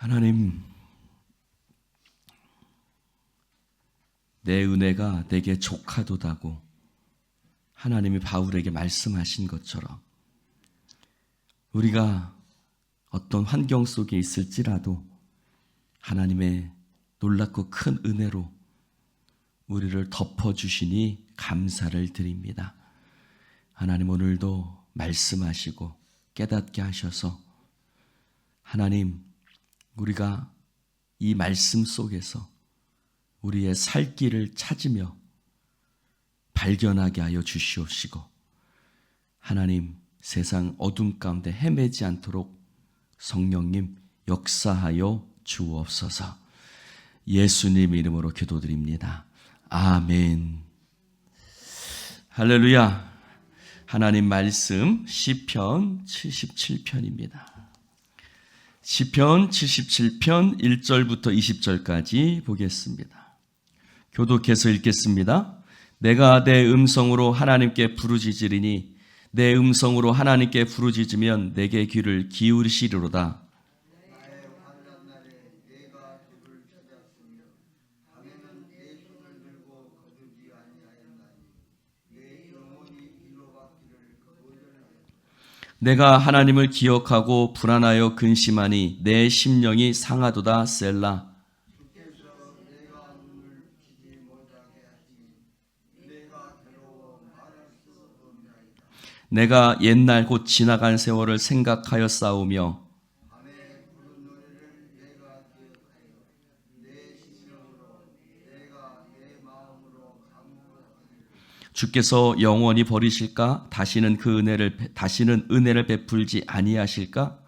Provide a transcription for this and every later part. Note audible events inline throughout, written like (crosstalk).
하나님, 내 은혜가 내게 족하도다고 하나님이 바울에게 말씀하신 것처럼 우리가 어떤 환경 속에 있을지라도 하나님의 놀랍고 큰 은혜로 우리를 덮어주시니 감사를 드립니다. 하나님 오늘도 말씀하시고 깨닫게 하셔서 하나님 우리가 이 말씀 속에서 우리의 살 길을 찾으며 발견하게 하여 주시옵시고 하나님 세상 어둠 가운데 헤매지 않도록 성령님 역사하여 주옵소서 예수님 이름으로 기도드립니다. 아멘. 할렐루야. 하나님 말씀 시편 77편입니다. 시편 77편 1절부터 20절까지 보겠습니다. 교독해서 읽겠습니다. 내가 내 음성으로 하나님께 부르짖으리니 내 음성으로 하나님께 부르짖으면 내게 귀를 기울이시리로다. 내가 하나님을 기억하고 불안하여 근심하니 내 심령이 상하도다 셀라. 내가 옛날 곧 지나간 세월을 생각하여 싸우며 주께서 영원히 버리실까? 다시는 그 은혜를 베- 다시는 은혜를 베풀지 아니하실까?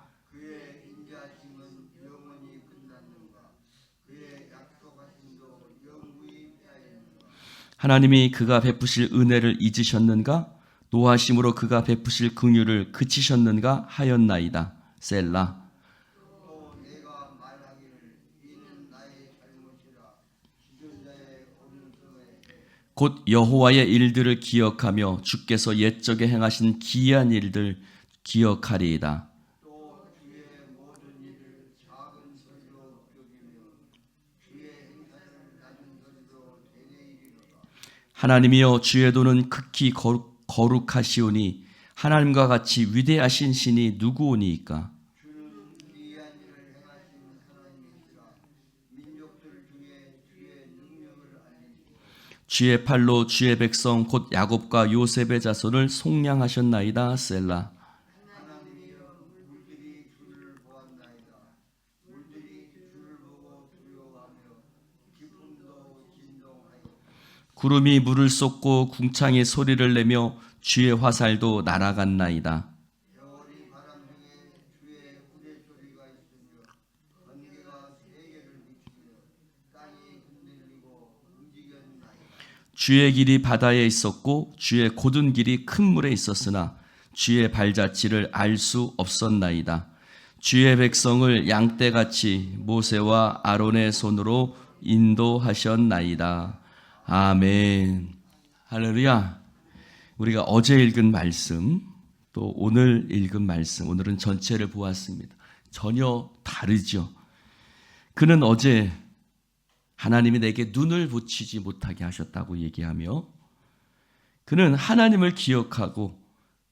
하나님이 그가 베푸실 은혜를 잊으셨는가? 노하심으로 그가 베푸실 긍휼을 그치셨는가 하였나이다. 셀라. 곧 여호와의 일들을 기억하며 주께서 옛적에 행하신 기이한 일들 기억하리이다. 하나님이여 주의 도는 극히 거룩, 거룩하시오니 하나님과 같이 위대하신 신이 누구오니이까 주의 팔로 주의 백성 곧 야곱과 요셉의 자손을 속량하셨나이다 셀라 구름이 물을 쏟고 궁창이 소리를 내며 주의 화살도 날아갔나이다. 주의 길이 바다에 있었고 주의 곧은 길이 큰 물에 있었으나 주의 발자취를 알 수 없었나이다. 주의 백성을 양떼같이 모세와 아론의 손으로 인도하셨나이다. 아멘. 할렐루야. 우리가 어제 읽은 말씀, 또 오늘 읽은 말씀, 오늘은 전체를 보았습니다. 전혀 다르죠. 그는 어제 하나님이 내게 눈을 붙이지 못하게 하셨다고 얘기하며 그는 하나님을 기억하고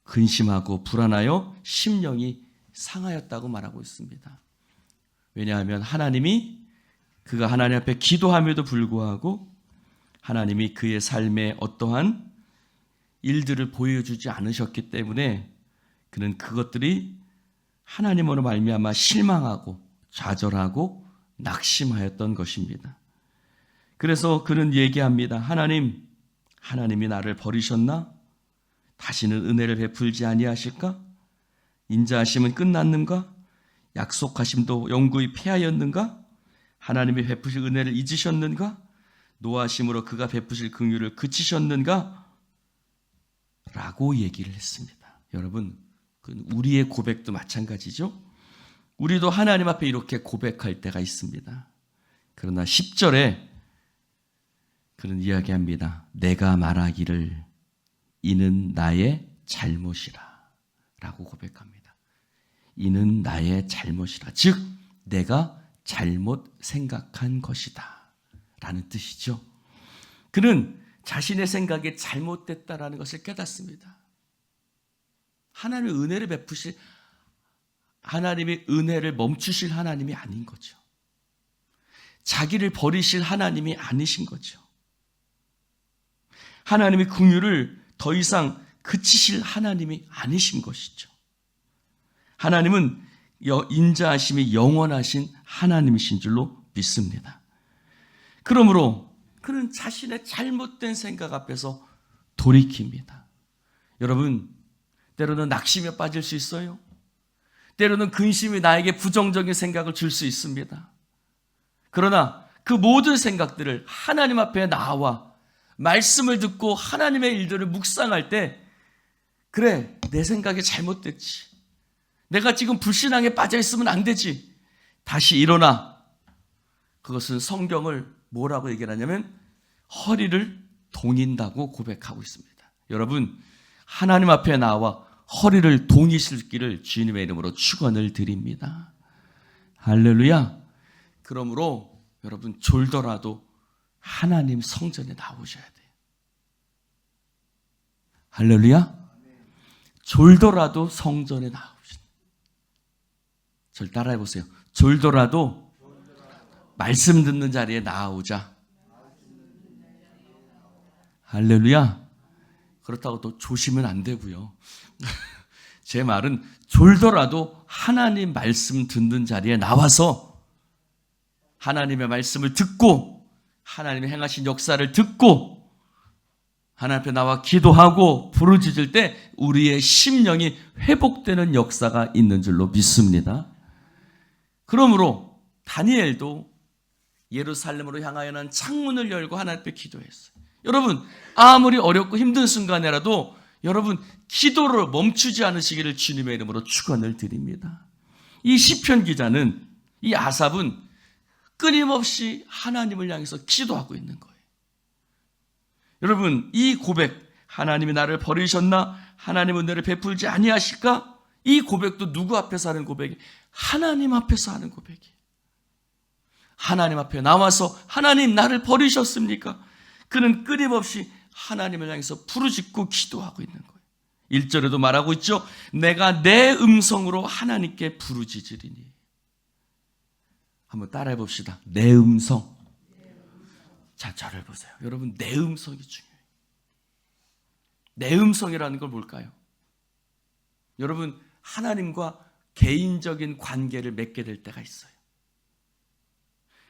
근심하고 불안하여 심령이 상하였다고 말하고 있습니다. 왜냐하면 하나님이 그가 하나님 앞에 기도함에도 불구하고 하나님이 그의 삶에 어떠한 일들을 보여주지 않으셨기 때문에 그는 그것들이 하나님으로 말미암아 실망하고 좌절하고 낙심하였던 것입니다. 그래서 그는 얘기합니다. 하나님, 하나님이 나를 버리셨나? 다시는 은혜를 베풀지 아니하실까? 인자하심은 끝났는가? 약속하심도 영구히 폐하였는가? 하나님이 베푸실 은혜를 잊으셨는가? 노하심으로 그가 베푸실 긍휼을 그치셨는가? 라고 얘기를 했습니다. 여러분, 그 우리의 고백도 마찬가지죠. 우리도 하나님 앞에 이렇게 고백할 때가 있습니다. 그러나 10절에 그런 이야기합니다. 내가 말하기를 이는 나의 잘못이라 라고 고백합니다. 이는 나의 잘못이라. 즉, 내가 잘못 생각한 것이다. 라는 뜻이죠. 그는 자신의 생각이 잘못됐다라는 것을 깨닫습니다. 하나님의 은혜를 베푸실 하나님의 은혜를 멈추실 하나님이 아닌 거죠. 자기를 버리실 하나님이 아니신 거죠. 하나님의 궁유를 더 이상 그치실 하나님이 아니신 것이죠. 하나님은 인자하심이 영원하신 하나님이신 줄로 믿습니다. 그러므로 그는 자신의 잘못된 생각 앞에서 돌이킵니다. 여러분, 때로는 낙심에 빠질 수 있어요. 때로는 근심이 나에게 부정적인 생각을 줄 수 있습니다. 그러나 그 모든 생각들을 하나님 앞에 나와 말씀을 듣고 하나님의 일들을 묵상할 때, 그래, 내 생각이 잘못됐지. 내가 지금 불신앙에 빠져 있으면 안 되지. 다시 일어나. 그것은 성경을 뭐라고 얘기를 하냐면 허리를 동인다고 고백하고 있습니다. 여러분, 하나님 앞에 나와 허리를 동이실 길을 주님의 이름으로 축원을 드립니다. 할렐루야. 그러므로 여러분 졸더라도 하나님 성전에 나오셔야 돼요. 할렐루야. 졸더라도 성전에 나오셔야 절 따라해 보세요. 졸더라도 말씀 듣는 자리에 나오자. 할렐루야. 그렇다고 또 조시면 안 되고요. (laughs) 제 말은 졸더라도 하나님 말씀 듣는 자리에 나와서 하나님의 말씀을 듣고 하나님의 행하신 역사를 듣고 하나님 앞에 나와 기도하고 부르짖을 때 우리의 심령이 회복되는 역사가 있는 줄로 믿습니다. 그러므로 다니엘도 예루살렘으로 향하여는 창문을 열고 하나님 앞에 기도했어요. 여러분 아무리 어렵고 힘든 순간에라도 여러분 기도를 멈추지 않으시기를 주님의 이름으로 축원을 드립니다. 이 시편 기자는 이 아삽은 끊임없이 하나님을 향해서 기도하고 있는 거예요. 여러분 이 고백 하나님이 나를 버리셨나 하나님은 너를 베풀지 아니하실까 이 고백도 누구 앞에서 하는 고백이 하나님 앞에서 하는 고백이에요. 하나님 앞에 나와서 하나님 나를 버리셨습니까? 그는 끊임없이 하나님을 향해서 부르짖고 기도하고 있는 거예요. 1절에도 말하고 있죠. 내가 내 음성으로 하나님께 부르짖으리니. 한번 따라해 봅시다. 내 음성. 자, 저를 보세요. 여러분, 내 음성이 중요해요. 내 음성이라는 걸 뭘까요? 여러분, 하나님과 개인적인 관계를 맺게 될 때가 있어요.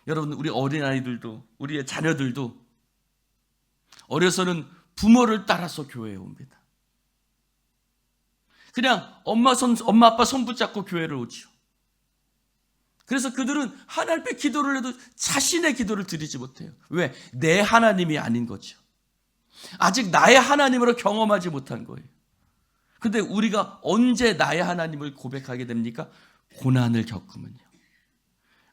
여러분, 우리 어린아이들도, 우리의 자녀들도 어려서는 부모를 따라서 교회에 옵니다. 그냥 엄마 손, 엄마 아빠 손 붙잡고 교회를 오죠. 그래서 그들은 하나님 앞에 기도를 해도 자신의 기도를 드리지 못해요. 왜? 내 하나님이 아닌 거죠. 아직 나의 하나님으로 경험하지 못한 거예요. 근데 우리가 언제 나의 하나님을 고백하게 됩니까? 고난을 겪으면요.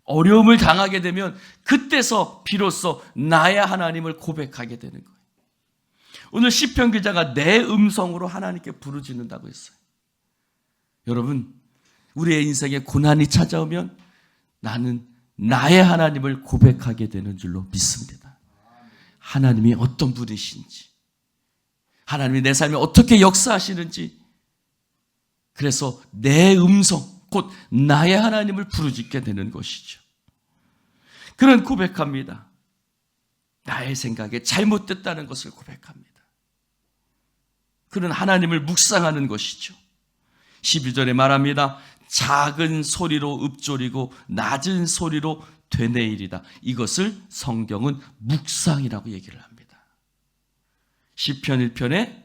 어려움을 당하게 되면 그때서 비로소 나의 하나님을 고백하게 되는 거예요. 오늘 시편 기자가 내 음성으로 하나님께 부르짖는다고 했어요. 여러분, 우리의 인생에 고난이 찾아오면 나는 나의 하나님을 고백하게 되는 줄로 믿습니다. 하나님이 어떤 분이신지, 하나님이 내 삶에 어떻게 역사하시는지, 그래서 내 음성, 곧 나의 하나님을 부르짖게 되는 것이죠. 그런 고백합니다. 나의 생각에 잘못됐다는 것을 고백합니다. 그는 하나님을 묵상하는 것이죠. 12절에 말합니다. 작은 소리로 읊조리고 낮은 소리로 되뇌일이다. 이것을 성경은 묵상이라고 얘기를 합니다. 시편 1편에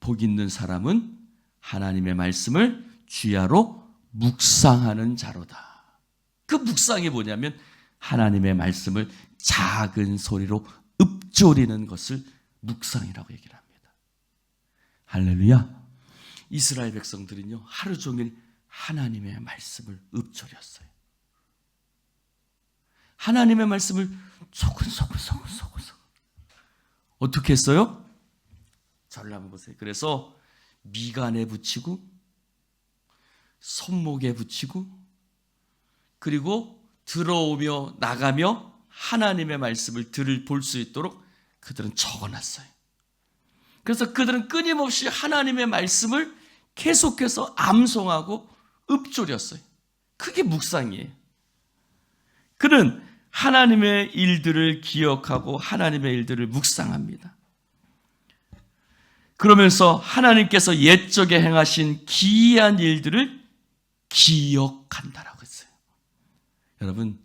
복 있는 사람은 하나님의 말씀을 주야로 묵상하는 자로다. 그 묵상이 뭐냐면 하나님의 말씀을 작은 소리로 읊조리는 것을 묵상이라고 얘기를 합니다. 할렐루야. 이스라엘 백성들은요, 하루 종일 하나님의 말씀을 읊조렸어요. 하나님의 말씀을 소근소근 소근소근 어떻게 했어요? 저를 한번 보세요. 그래서 미간에 붙이고 손목에 붙이고 그리고 들어오며 나가며 하나님의 말씀을 들을 볼 수 있도록 그들은 적어놨어요. 그래서 그들은 끊임없이 하나님의 말씀을 계속해서 암송하고 읊조렸어요. 그게 묵상이에요. 그는 하나님의 일들을 기억하고 하나님의 일들을 묵상합니다. 그러면서 하나님께서 옛적에 행하신 기이한 일들을 기억한다라고 했어요. 여러분,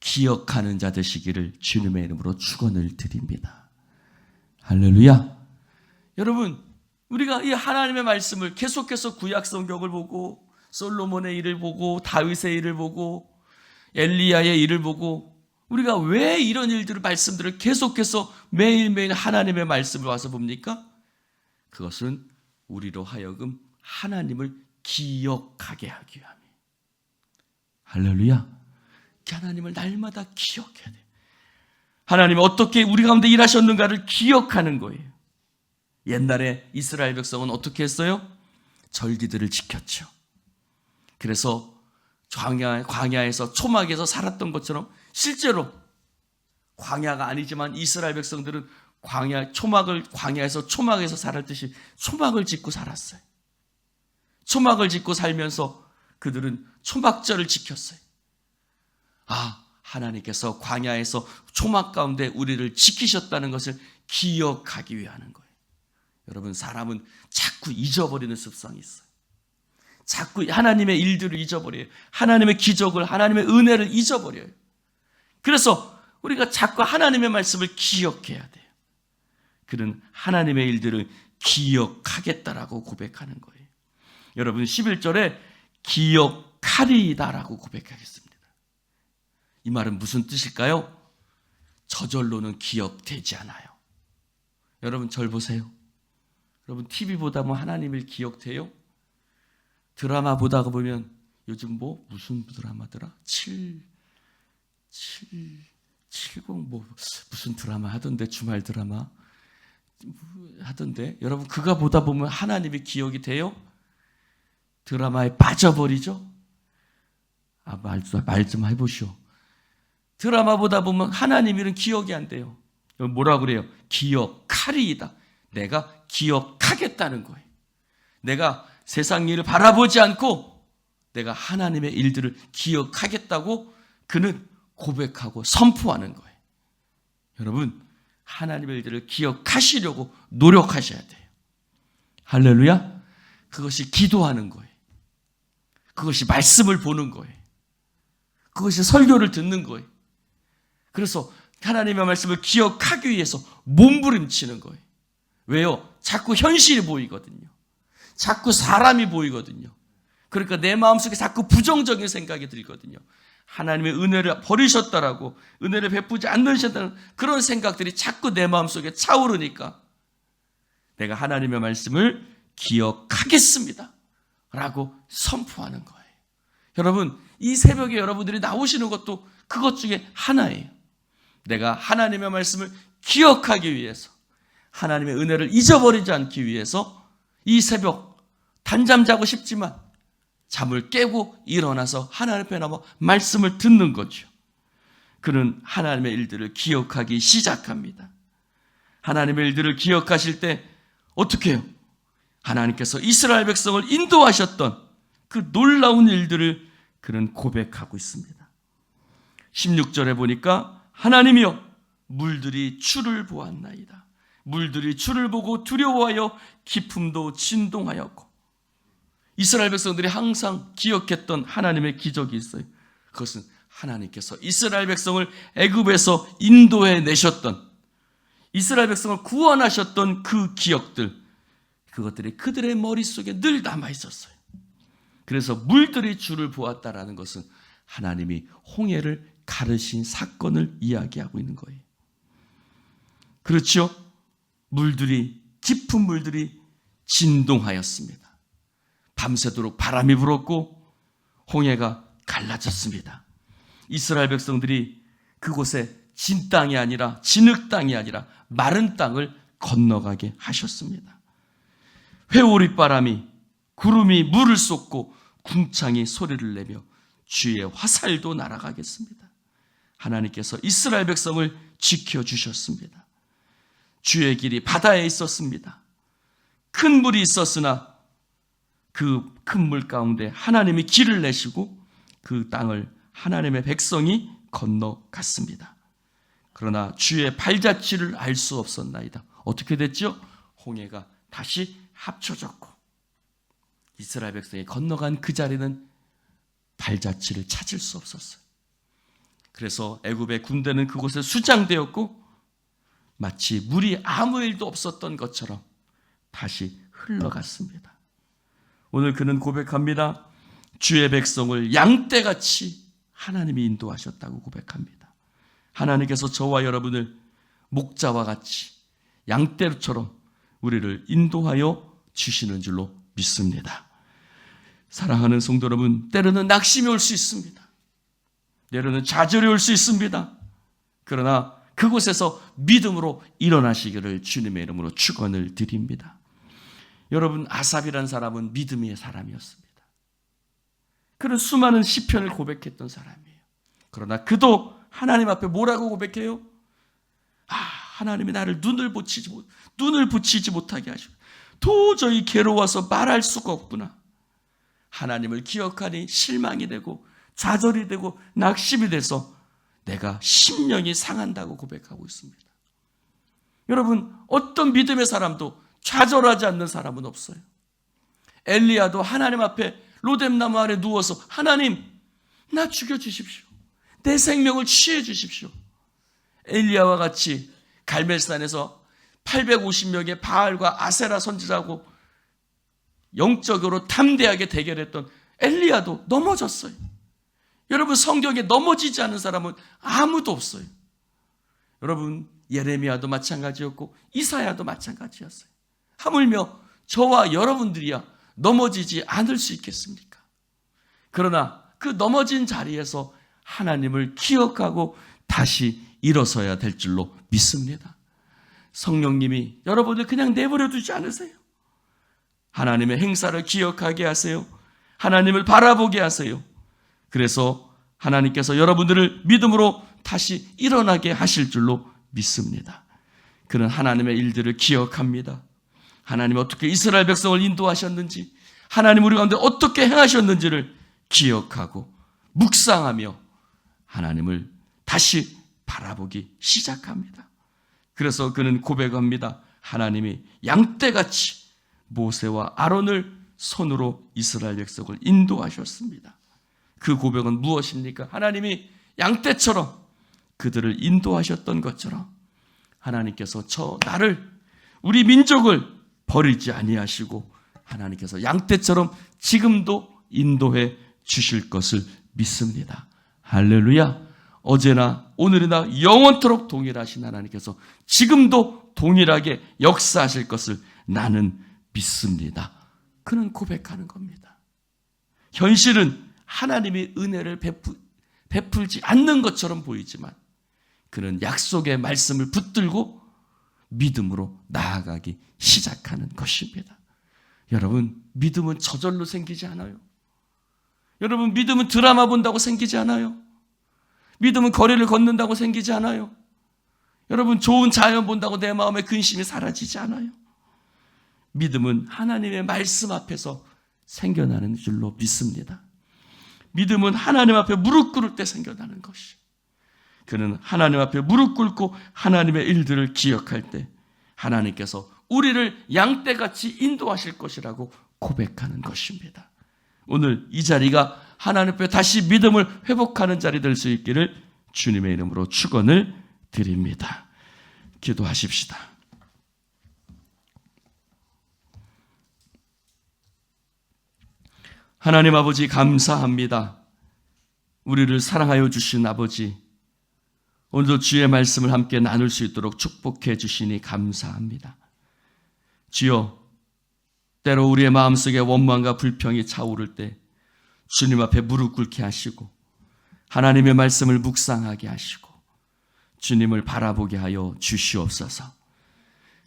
기억하는 자 되시기를 주님의 이름으로 축원을 드립니다. 할렐루야. 여러분, 우리가 이 하나님의 말씀을 계속해서 구약 성경을 보고 솔로몬의 일을 보고 다윗의 일을 보고 엘리야의 일을 보고 우리가 왜 이런 일들을 말씀들을 계속해서 매일매일 하나님의 말씀을 와서 봅니까? 그것은 우리로 하여금 하나님을 기억하게 하기 위함이에요. 할렐루야. 하나님을 날마다 기억해야 돼요. 하나님이 어떻게 우리 가운데 일하셨는가를 기억하는 거예요. 옛날에 이스라엘 백성은 어떻게 했어요? 절기들을 지켰죠. 그래서 광야, 광야에서 초막에서 살았던 것처럼 실제로 광야가 아니지만 이스라엘 백성들은 광야 초막을 광야에서 초막에서 살았듯이 초막을 짓고 살았어요. 초막을 짓고 살면서 그들은 초막절을 지켰어요. 아, 하나님께서 광야에서 초막 가운데 우리를 지키셨다는 것을 기억하기 위해 거예요. 여러분, 사람은 자꾸 잊어버리는 습성이 있어요. 자꾸 하나님의 일들을 잊어버려요. 하나님의 기적을, 하나님의 은혜를 잊어버려요. 그래서 우리가 자꾸 하나님의 말씀을 기억해야 돼요. 그는 하나님의 일들을 기억하겠다라고 고백하는 거예요. 여러분 11절에 기억하리다라고 고백하겠습니다. 이 말은 무슨 뜻일까요? 저절로는 기억되지 않아요. 여러분 절 보세요. 여러분 TV 보다 뭐 하나님을 기억돼요? 드라마 보다가 보면 요즘 뭐 무슨 드라마더라? 7 7 70 뭐 무슨 드라마 하던데 주말 드라마 하던데 여러분 그가 보다 보면 하나님이 기억이 돼요? 드라마에 빠져버리죠? 아, 좀 해보시오. 드라마 보다 보면 하나님 이름 기억이 안 돼요. 뭐라 그래요? 기억하리이다. 내가 기억하겠다는 거예요. 내가 세상 일을 바라보지 않고 내가 하나님의 일들을 기억하겠다고 그는 고백하고 선포하는 거예요. 여러분, 하나님의 일들을 기억하시려고 노력하셔야 돼요. 할렐루야? 그것이 기도하는 거예요. 그것이 말씀을 보는 거예요. 그것이 설교를 듣는 거예요. 그래서 하나님의 말씀을 기억하기 위해서 몸부림치는 거예요. 왜요? 자꾸 현실이 보이거든요. 자꾸 사람이 보이거든요. 그러니까 내 마음속에 자꾸 부정적인 생각이 들거든요. 하나님의 은혜를 버리셨다라고 은혜를 베푸지 않으셨다는 그런 생각들이 자꾸 내 마음속에 차오르니까 내가 하나님의 말씀을 기억하겠습니다. 라고 선포하는 거예요. 여러분, 이 새벽에 여러분들이 나오시는 것도 그것 중에 하나예요. 내가 하나님의 말씀을 기억하기 위해서 하나님의 은혜를 잊어버리지 않기 위해서 이 새벽 단잠 자고 싶지만 잠을 깨고 일어나서 하나님 앞에 나와 말씀을 듣는 거죠. 그는 하나님의 일들을 기억하기 시작합니다. 하나님의 일들을 기억하실 때 어떻게 해요? 하나님께서 이스라엘 백성을 인도하셨던 그 놀라운 일들을 그는 고백하고 있습니다. 16절에 보니까 하나님이여 물들이 추를 보았나이다. 물들이 추를 보고 두려워하여 기품도 진동하였고 이스라엘 백성들이 항상 기억했던 하나님의 기적이 있어요. 그것은 하나님께서 이스라엘 백성을 애굽에서 인도해 내셨던 이스라엘 백성을 구원하셨던 그 기억들 그것들이 그들의 머릿속에 늘 남아 있었어요. 그래서 물들이 주를 보았다라는 것은 하나님이 홍해를 가르신 사건을 이야기하고 있는 거예요. 그렇죠? 물들이 깊은 물들이 진동하였습니다. 밤새도록 바람이 불었고 홍해가 갈라졌습니다. 이스라엘 백성들이 그곳에 진 땅이 아니라 진흙 땅이 아니라 마른 땅을 건너가게 하셨습니다. 회오리 바람이 구름이 물을 쏟고 궁창이 소리를 내며 주의 화살도 날아가겠습니다. 하나님께서 이스라엘 백성을 지켜 주셨습니다. 주의 길이 바다에 있었습니다. 큰 물이 있었으나 그 큰 물 가운데 하나님이 길을 내시고 그 땅을 하나님의 백성이 건너갔습니다. 그러나 주의 발자취를 알 수 없었나이다. 어떻게 됐죠? 홍해가 다시 합쳐졌고 이스라엘 백성이 건너간 그 자리는 발자취를 찾을 수 없었어요. 그래서 애굽의 군대는 그곳에 수장되었고 마치 물이 아무 일도 없었던 것처럼 다시 흘러갔습니다. 오늘 그는 고백합니다. 주의 백성을 양떼같이 하나님이 인도하셨다고 고백합니다. 하나님께서 저와 여러분을 목자와 같이 양떼처럼 우리를 인도하여 주시는 줄로 믿습니다. 사랑하는 성도 여러분, 때로는 낙심이 올 수 있습니다. 때로는 좌절이 올 수 있습니다. 그러나 그곳에서 믿음으로 일어나시기를 주님의 이름으로 축원을 드립니다. 여러분 아삽이라는 사람은 믿음의 사람이었습니다. 그는 수많은 시편을 고백했던 사람이에요. 그러나 그도 하나님 앞에 뭐라고 고백해요? 아, 하나님이 나를 눈을 붙이지 못, 눈을 붙이지 못하게 하시고 도저히 괴로워서 말할 수가 없구나. 하나님을 기억하니 실망이 되고 좌절이 되고 낙심이 돼서 내가 심령이 상한다고 고백하고 있습니다. 여러분, 어떤 믿음의 사람도 좌절하지 않는 사람은 없어요. 엘리야도 하나님 앞에 로뎀나무 아래 누워서 하나님, 나 죽여 주십시오. 내 생명을 취해 주십시오. 엘리야와 같이 갈멜산에서 850명의 바알과 아세라 선지자고 영적으로 담대하게 대결했던 엘리야도 넘어졌어요. 여러분 성경에 넘어지지 않은 사람은 아무도 없어요. 여러분 예레미야도 마찬가지였고 이사야도 마찬가지였어요. 하물며 저와 여러분들이야 넘어지지 않을 수 있겠습니까? 그러나 그 넘어진 자리에서 하나님을 기억하고 다시 일어서야 될 줄로 믿습니다. 성령님이 여러분을 그냥 내버려 두지 않으세요. 하나님의 행사를 기억하게 하세요. 하나님을 바라보게 하세요. 그래서 하나님께서 여러분들을 믿음으로 다시 일어나게 하실 줄로 믿습니다. 그는 하나님의 일들을 기억합니다. 하나님 어떻게 이스라엘 백성을 인도하셨는지, 하나님 우리 가운데 어떻게 행하셨는지를 기억하고 묵상하며 하나님을 다시 바라보기 시작합니다. 그래서 그는 고백합니다. 하나님이 양떼같이 모세와 아론을 손으로 이스라엘 백성을 인도하셨습니다. 그 고백은 무엇입니까? 하나님이 양떼처럼 그들을 인도하셨던 것처럼 하나님께서 저 나를 우리 민족을 버리지 아니하시고 하나님께서 양떼처럼 지금도 인도해 주실 것을 믿습니다. 할렐루야. 어제나 오늘이나 영원토록 동일하신 하나님께서 지금도 동일하게 역사하실 것을 나는 믿습니다. 그는 고백하는 겁니다. 현실은 하나님이 은혜를 베풀, 베풀지 않는 것처럼 보이지만 그는 약속의 말씀을 붙들고 믿음으로 나아가기 시작하는 것입니다. 여러분, 믿음은 저절로 생기지 않아요. 여러분, 믿음은 드라마 본다고 생기지 않아요. 믿음은 거리를 걷는다고 생기지 않아요. 여러분, 좋은 자연 본다고 내 마음의 근심이 사라지지 않아요. 믿음은 하나님의 말씀 앞에서 생겨나는 줄로 믿습니다. 믿음은 하나님 앞에 무릎 꿇을 때 생겨나는 것이. 그는 하나님 앞에 무릎 꿇고 하나님의 일들을 기억할 때 하나님께서 우리를 양떼같이 인도하실 것이라고 고백하는 것입니다. 오늘 이 자리가 하나님 앞에 다시 믿음을 회복하는 자리 될 수 있기를 주님의 이름으로 축원을 드립니다. 기도하십시다. 하나님 아버지 감사합니다. 우리를 사랑하여 주신 아버지, 오늘도 주의 말씀을 함께 나눌 수 있도록 축복해 주시니 감사합니다. 주여, 때로 우리의 마음속에 원망과 불평이 차오를 때 주님 앞에 무릎 꿇게 하시고 하나님의 말씀을 묵상하게 하시고 주님을 바라보게 하여 주시옵소서.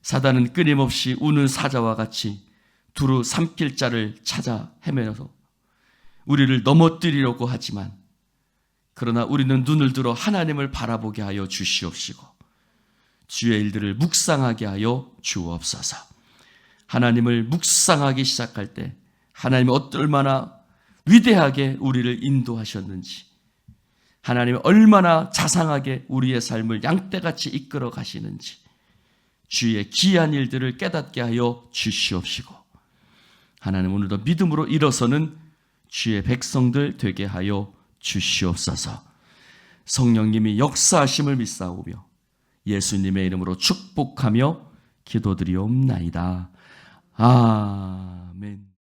사단은 끊임없이 우는 사자와 같이 두루 삼킬 자를 찾아 헤매서 우리를 넘어뜨리려고 하지만 그러나 우리는 눈을 들어 하나님을 바라보게 하여 주시옵시고 주의 일들을 묵상하게 하여 주옵소서. 하나님을 묵상하기 시작할 때 하나님이 얼마나 위대하게 우리를 인도하셨는지 하나님이 얼마나 자상하게 우리의 삶을 양떼같이 이끌어 가시는지 주의 귀한 일들을 깨닫게 하여 주시옵시고 하나님 오늘도 믿음으로 일어서는 주의 백성들 되게 하여 주시옵소서. 성령님이 역사하심을 믿사오며 예수님의 이름으로 축복하며 기도드리옵나이다. 아멘.